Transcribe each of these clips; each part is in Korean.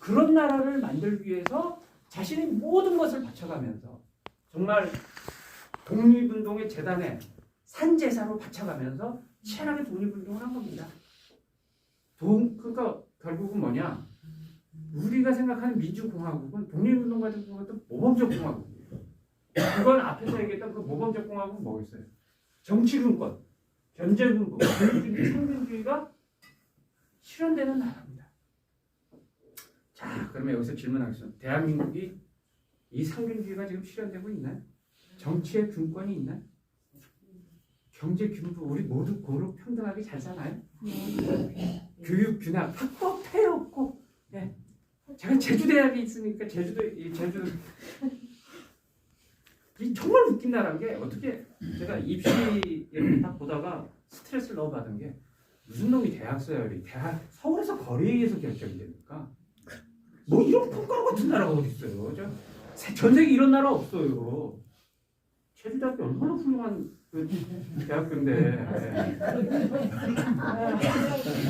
그런 나라를 만들기 위해서 자신의 모든 것을 바쳐가면서 정말 독립운동의 재단에 산재사로 바쳐가면서 치열하게 독립운동을 한 겁니다. 동, 그러니까 결국은 뭐냐? 우리가 생각하는 민주공화국은 독립운동 같은 것도 모범적 공화국이에요. 그건 앞에서 얘기했던 그 모범적 공화국은 뭐겠어요? 정치군권, 견제군권, 권력주의, 상민주의가 실현되는 나라입니다. 자, 그러면 여기서 질문하겠습니다. 대한민국이 이 상민주의가 지금 실현되고 있나요? 정치의 균권이 있나요? 경제 균도 우리 모두 고루 평등하게 잘 사나요? 교육 균형 학법 폐해 없고 예. 제가 제주 대학에 있으니까 제주도 이 제주 이 정말 웃긴 나라인 게 어떻게 제가 입시를 딱 보다가 스트레스를 너무 받은 게 무슨 놈이 대학 서열이 대학 서울에서 거리에 의해서 결정이 됩니까? 뭐 이런 콩가루 같은 나라가 어디 있어요? 전 세계 이런 나라 없어요. 제주대학교 얼마나 훌륭한 그 대학교인데 예.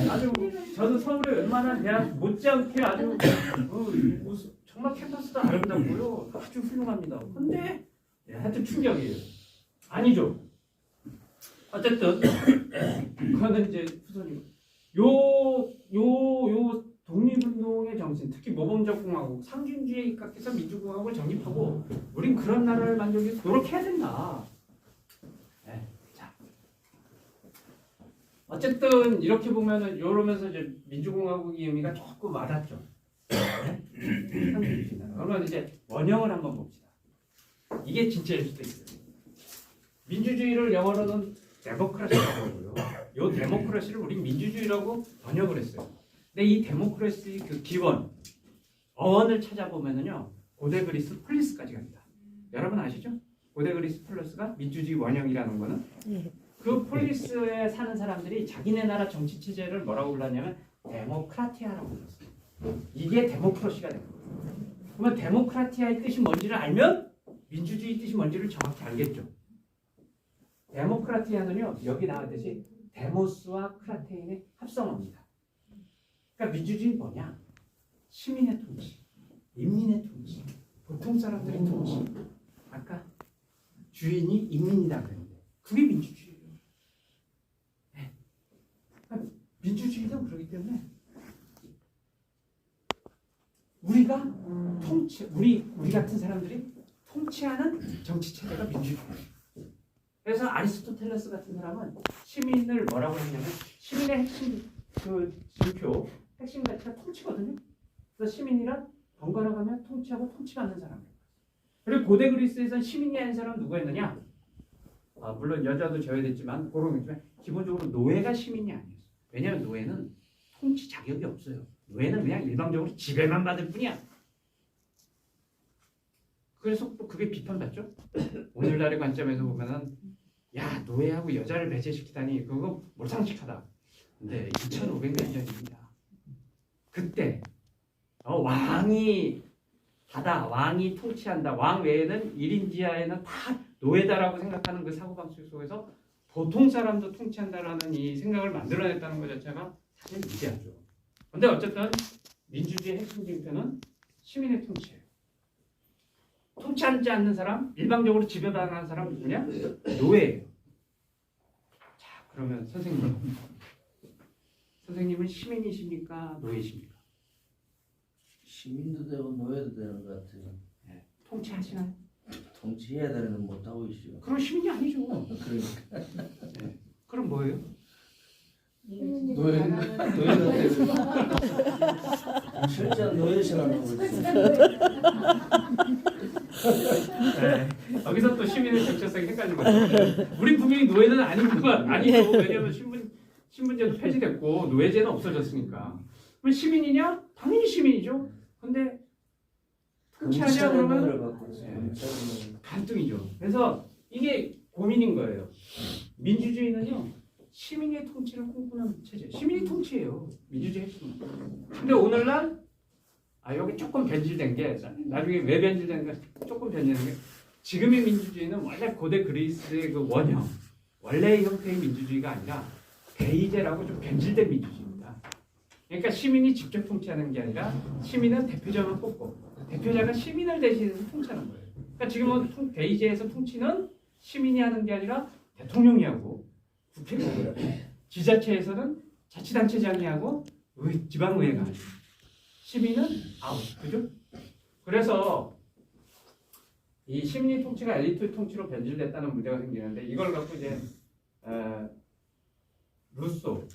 아주 저는 서울에 웬만한 대학 못지않게 아주 어, 정말 캠퍼스도 아름답고요 아주 훌륭합니다. 근데 예, 하여튼 충격이에요. 아니죠. 어쨌든 그거는 이제 후손이고 요요요 독립운동의 정신, 특히 모범적 공화국, 상준주의에 입각해서 민주공화국을 정립하고 우린 그런 나라를 만들기 위해서 노력해야 된다. 네, 자. 어쨌든 이렇게 보면은 이러면서 이제 민주공화국의 의미가 조금 와닿죠. 네? 그러면 이제 원형을 한번 봅시다. 이게 진짜일 수도 있어요. 민주주의를 영어로는 데모크라시라고 하고요. 요 데모크라시를 우리 민주주의라고 번역을 했어요. 근데 이 데모크라시 그 기원 어원을 찾아보면은요 고대 그리스 폴리스까지 갑니다. 여러분 아시죠? 고대 그리스 폴리스가 민주주의 원형이라는 거는 그 폴리스에 사는 사람들이 자기네 나라 정치 체제를 뭐라고 불렀냐면 데모크라티아라고 불렀어요. 이게 데모크라시가 된 거예요. 그러면 데모크라티아의 뜻이 뭔지를 알면 민주주의 뜻이 뭔지를 정확히 알겠죠. 데모크라티아는요 여기 나왔듯이 데모스와 크라테인의 합성어입니다. 그러니까 민주주의 뭐냐? 시민의 통치, 인민의 통치, 보통 사람들의 통치. 아까 주인이 인민이다 그랬는데 그게 민주주의예요. 네. 민주주의도 그렇기 때문에 우리가 통치, 우리 우리 같은 사람들이 통치하는 정치 체제가 민주주의. 그래서 아리스토텔레스 같은 사람은 시민을 뭐라고 했냐면 시민의 핵심 그 지표 핵심 가치가 통치거든요. 그래서 시민이란 번갈아 가면 통치하고 통치받는 사람. 그리고 고대 그리스에서는 시민이 아닌 사람 은 누구였느냐? 아, 물론 여자도 제외됐지만 그런 있지만 기본적으로 노예가 시민이 아니었어요. 왜냐하면 노예는 통치 자격이 없어요. 노예는 그냥 일방적으로 지배만 받을 뿐이야. 그래서 또 그게 비판받죠. 오늘날의 관점에서 보면은 야 노예하고 여자를 배제시키다니 그거 몰상식하다. 근데 2,500년 전입니다. 그때 어, 왕이 하다 왕이 통치한다 왕 외에는 1인 지하에는 다 노예다라고 생각하는 그 사고방식 속에서 보통 사람도 통치한다라는 이 생각을 만들어냈다는 것 자체가 사실 위대하죠. 근데 어쨌든 민주주의 핵심 쟁표는 시민의 통치예요. 통치하지 않는 사람, 일방적으로 지배당하는 사람 누구냐? 노예예요. 자, 그러면 선생님, 선생님은 시민이십니까, 노예십니까? 시민도 되고 노예도 되는 것 같아요. 통치하시나요? 통치해야 되는 건 못하고 있어요. 그럼 시민이 아니죠. 그러니까 그럼 뭐예요? 노예 노예가 되고 실제 노예 생활하고 있어요. 네. 여기서 또 시민의 정체성이 거죠. 우리 분명히 노예는 아니구만. 아니죠. 왜냐하면 신분 신분제도 폐지됐고 노예제는 없어졌으니까. 그럼 시민이냐? 당연히 시민이죠. 근데 통치하냐 검찰의 그러면. 네. 노예. 갈등이죠. 그래서 이게 고민인 거예요. 민주주의는요 시민의 통치를 꿈꾸는 체제. 시민이 통치예요. 민주주의 핵심은. 근데 오늘날 아 여기 조금 변질된 게 나중에 왜 변질된 게 조금 변질된 게 지금의 민주주의는 원래 고대 그리스의 그 원형 원래의 형태의 민주주의가 아니라 베이제라고 좀 변질된 민주주의입니다. 그러니까 시민이 직접 통치하는 게 아니라 시민은 대표자만 뽑고 대표자가 시민을 대신해서 통치하는 거예요. 그러니까 지금은 통- 대의제에서 통치는 시민이 하는 게 아니라 대통령이 하고 국회가 하고 지자체에서는 자치단체장이 하고 의- 지방의회가 하죠. 시민은 아웃, 그죠? 그래서 이 시민이 통치가 엘리트 통치로 변질됐다는 문제가 생기는데 이걸 갖고 이제 에, 루소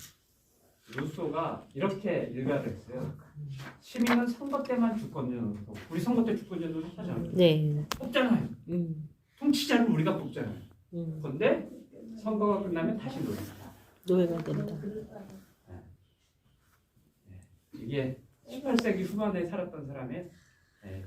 루소가 이렇게 일가를 했어요. 시민은 선거 때만 주권자로 우리 선거 때 하잖아요. 네. 뽑잖아요. 음. 통치자를 우리가 뽑잖아요. 음. 근데 선거가 끝나면 다시 노예. 노예가 된다. 이게 18세기 후반에 살았던 사람의 예,